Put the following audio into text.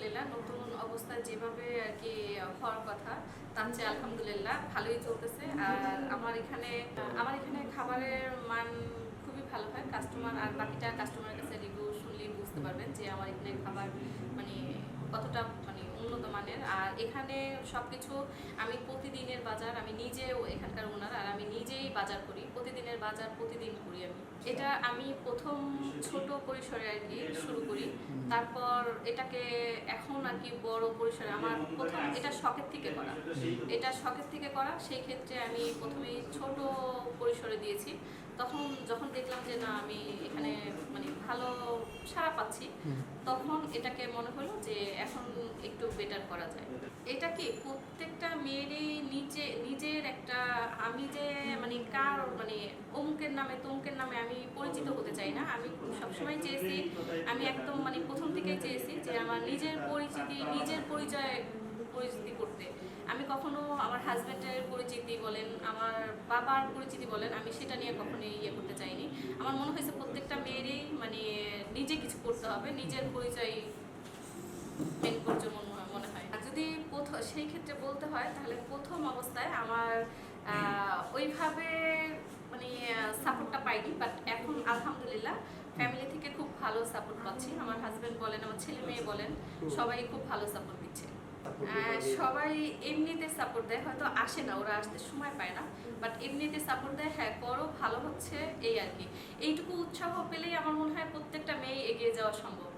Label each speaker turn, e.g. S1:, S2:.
S1: আলহামদুলিল্লাহ, নতুন অবস্থায় যেভাবে আর কি হওয়ার কথা, তার চেয়ে আলহামদুলিল্লাহ ভালোই চলতেছে। আর আমার এখানে আমার এখানে খাবারের মান খুবই ভালো হয়। কাস্টমার, আর বাকিটা কাস্টমারের কাছে রিভিউ শুনলেই বুঝতে পারবেন যে আমার এখানে খাবার মানে কতটা মানে উন্নত মানের। আর এখানে সব কিছু আমি প্রতিদিনের বাজার, আমি নিজেও এখানকার ওনার আর আমি নিজেই বাজার করি। প্রতিদিনের বাজার প্রতিদিন করি আমি। আমি প্রথম ছোট পরিসরে আর কি শুরু করি। তারপর এটাকে এখন আর কি বড় পরিসরে আমার প্রথম এটা শখের থেকে করা। এটা শখের থেকে করা, সেই ক্ষেত্রে আমি প্রথমেই ছোট পরিসরে দিয়েছি। তখন যখন দেখলাম যে না, আমি এখানে মানে ভালো সাড়া পাচ্ছি, তখন এটাকে মনে হলো যে এখন একটু বেটার করা যায়। এটা কি, প্রত্যেকটা মেয়েরই একটা আমি যে মানে কার মানে অমুকের নামে, তমুকের নামে আমি পরিচিত হতে চাই না। আমি সবসময় চেয়েছি, আমি একদম মানে প্রথম থেকেই চেয়েছি যে আমার নিজের পরিচিতি, নিজের পরিচয়, পরিচিতি করতে। আমি কখনো আমার হাজব্যান্ডের পরিচিতি বলেন, আমার বাবার পরিচিতি বলেন, আমি সেটা নিয়ে কখনোই ইয়ে করতে চাইনি। আমার মনে হয়েছে প্রত্যেকটা মেয়েরই মানে নিজে কিছু করতে হবে, নিজের পরিচয় মেন করছে মনে হয়- আর যদি প্রথম সেই ক্ষেত্রে বলতে হয়, তাহলে প্রথম অবস্থায় আমার ওইভাবে মানে সাপোর্টটা পাইনি বাট এখন আলহামদুলিল্লাহ ফ্যামিলি থেকে খুব ভালো সাপোর্ট পাচ্ছি। আমার হাজব্যান্ড বলেন আমার ছেলে মেয়ে বলেন সবাই খুব ভালো সাপোর্ট দিচ্ছে। আহ, সবাই এমনিতে সাপোর্ট দেয় হয়তো আসে না ওরা আসতে সময় পায় না বাট এমনিতে সাপোর্ট দেয় হ্যাঁ করো ভালো হচ্ছে এই আর কি। এইটুকু উৎসাহ পেলেই আমার মনে হয় প্রত্যেকটা মেয়ে এগিয়ে যাওয়া সম্ভব।